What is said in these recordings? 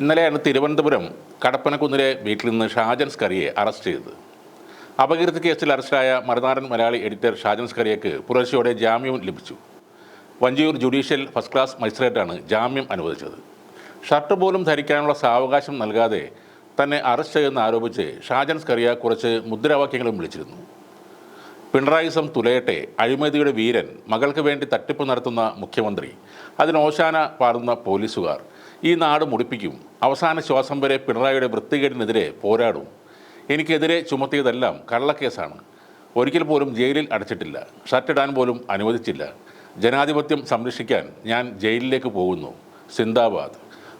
ഇന്നലെയാണ് തിരുവനന്തപുരം കടപ്പനക്കുന്നിലെ വീട്ടിൽ നിന്ന് ഷാജൻ സ്കറിയെ അറസ്റ്റ് ചെയ്തത്. അപകീർത്തി കേസിൽ അറസ്റ്റായ മറുനാടൻ മലയാളി എഡിറ്റർ ഷാജൻ സ്കറിയക്ക് പുലർച്ചയോടെ ജാമ്യവും ലഭിച്ചു. വഞ്ചിയൂർ ജുഡീഷ്യൽ ഫസ്റ്റ് ക്ലാസ് മജിസ്ട്രേറ്റാണ് ജാമ്യം അനുവദിച്ചത്. ഷർട്ട് പോലും ധരിക്കാനുള്ള സാവകാശം നൽകാതെ തന്നെ അറസ്റ്റ് ചെയ്യുന്ന ആരോപിച്ച് ഷാജൻ സ്കറിയ കുറച്ച് മുദ്രാവാക്യങ്ങളും വിളിച്ചിരുന്നു. പിണറായിസം തുലയട്ടെ അഴിമതിയുടെ വീരൻ മകൾക്ക് വേണ്ടി തട്ടിപ്പ് നടത്തുന്ന മുഖ്യമന്ത്രി അതിനോശാന പാടുന്ന പോലീസുകാർ ഈ നാട് മുടിപ്പിക്കും. അവസാന ശ്വാസം വരെ പിണറായിയുടെ വൃത്തികേടിനെതിരെ പോരാടും. എനിക്കെതിരെ ചുമത്തിയതെല്ലാം കള്ളക്കേസാണ്. ഒരിക്കൽ പോലും ജയിലിൽ അടച്ചിട്ടില്ല. ഷർട്ടിടാൻ പോലും അനുവദിച്ചില്ല. ജനാധിപത്യം സംരക്ഷിക്കാൻ ഞാൻ ജയിലിലേക്ക് പോകുന്നു. സിന്ദാബാദ്.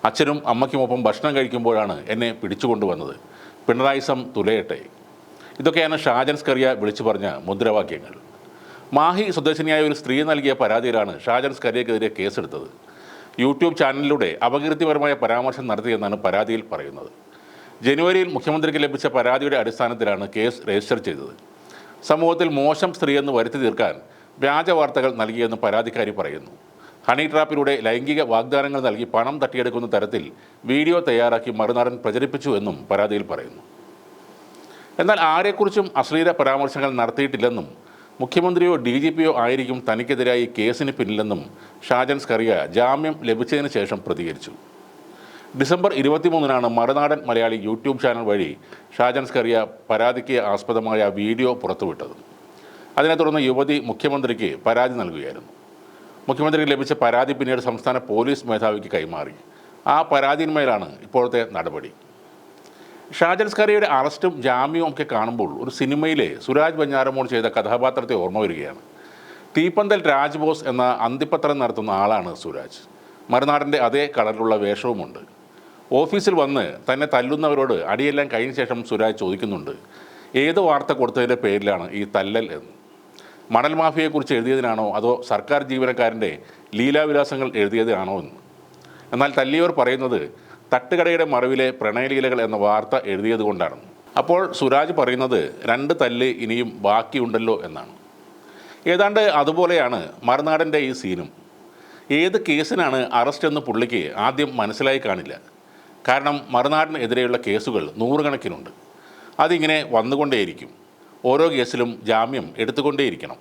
അച്ഛനും അമ്മയ്ക്കുമൊപ്പം ഭക്ഷണം കഴിക്കുമ്പോഴാണ് എന്നെ പിടിച്ചുകൊണ്ടുവന്നത്. പിണറായിസം തുലയട്ടെ. ഇതൊക്കെയാണ് ഷാജൻ സ്കറിയ വിളിച്ചു പറഞ്ഞ മുദ്രാവാക്യങ്ങൾ. മാഹി സ്വദേശിനിയായ ഒരു സ്ത്രീ നൽകിയ പരാതിയിലാണ് ഷാജൻ സ്കറിയക്കെതിരെ കേസെടുത്തത്. യൂട്യൂബ് ചാനലിലൂടെ അപകീർത്തിപരമായ പരാമർശം നടത്തിയെന്നാണ് പരാതിയിൽ പറയുന്നത്. ജനുവരിയിൽ മുഖ്യമന്ത്രിക്ക് ലഭിച്ച പരാതിയുടെ അടിസ്ഥാനത്തിലാണ് കേസ് രജിസ്റ്റർ ചെയ്തത്. സമൂഹത്തിൽ മോശം സ്ത്രീയെന്ന് വരുത്തി തീർക്കാൻ വ്യാജ വാർത്തകൾ നൽകിയെന്ന് പരാതിക്കാരി പറയുന്നു. ഹണി ട്രാപ്പിലൂടെ ലൈംഗിക വാഗ്ദാനങ്ങൾ നൽകി പണം തട്ടിയെടുക്കുന്ന തരത്തിൽ വീഡിയോ തയ്യാറാക്കി മറുനാടൻ പ്രചരിപ്പിച്ചു എന്നും പരാതിയിൽ പറയുന്നു. എന്നാൽ ആരെക്കുറിച്ചും അശ്ലീല പരാമർശങ്ങൾ നടത്തിയിട്ടില്ലെന്നും മുഖ്യമന്ത്രിയോ ഡി ജി പിയോ ആയിരിക്കും തനിക്കെതിരായി കേസിന് പിന്നിലെന്നും ഷാജൻ സ്കറിയ ജാമ്യം ലഭിച്ചതിന് ശേഷം പ്രതികരിച്ചു. ഡിസംബർ ഇരുപത്തിമൂന്നിനാണ് മറുനാടൻ മലയാളി യൂട്യൂബ് ചാനൽ വഴി ഷാജൻ സ്കറിയ പരാതിക്ക് ആസ്പദമായ വീഡിയോ പുറത്തുവിട്ടത്. അതിനെ തുടർന്ന് യുവതി മുഖ്യമന്ത്രിക്ക് പരാതി നൽകുകയായിരുന്നു. മുഖ്യമന്ത്രിക്ക് ലഭിച്ച പരാതി പിന്നീട് സംസ്ഥാന പോലീസ് മേധാവിക്ക് കൈമാറി. ആ പരാതിന്മേലാണ് ഇപ്പോഴത്തെ നടപടി. ഷാജൻ സ്കറിയുടെ അറസ്റ്റും ജാമ്യവും ഒക്കെ കാണുമ്പോൾ ഒരു സിനിമയിലെ സുരാജ് ബഞ്ഞാരമോൾ ചെയ്ത കഥാപാത്രത്തെ ഓർമ്മ വരികയാണ്. തീപ്പന്തൽ രാജ്ബോസ് എന്ന അന്തിപ്പത്രം നടത്തുന്ന ആളാണ് സുരാജ്. മറുനാടിന്റെ അതേ കളറിലുള്ള വേഷവുമുണ്ട്. ഓഫീസിൽ വന്ന് തന്നെ തല്ലുന്നവരോട് അടിയെല്ലാം കഴിഞ്ഞ ശേഷം സുരാജ് ചോദിക്കുന്നുണ്ട് ഏത് വാർത്ത കൊടുത്തതിന്റെ പേരിലാണ് ഈ തല്ലൽ എന്ന്? മണൽ മാഫിയയെക്കുറിച്ച് എഴുതിയതിനാണോ അതോ സർക്കാർ ജീവനക്കാരന്റെ ലീലാവിലാസങ്ങൾ എഴുതിയതിനാണോ എന്ന്? എന്നാൽ തല്ലിയവർ പറയുന്നത് തട്ടുകടയുടെ മറവിലെ പ്രണയലീലകൾ എന്ന വാർത്ത എഴുതിയത് കൊണ്ടാണ് അപ്പോൾ സുരാജ് പറയുന്നത് രണ്ട് തല്ല് ഇനിയും ബാക്കിയുണ്ടല്ലോ എന്നാണ്. ഏതാണ്ട് അതുപോലെയാണ് മറുനാടന്റെ ഈ സീനും. ഏത് കേസിനാണ് അറസ്റ്റ് എന്ന് പുള്ളിക്ക് ആദ്യം മനസ്സിലായി കാണില്ല. കാരണം മറുനാടിനെതിരെയുള്ള കേസുകൾ നൂറുകണക്കിനുണ്ട്. അതിങ്ങനെ വന്നുകൊണ്ടേയിരിക്കും. ഓരോ കേസിലും ജാമ്യം എടുത്തുകൊണ്ടേയിരിക്കണം.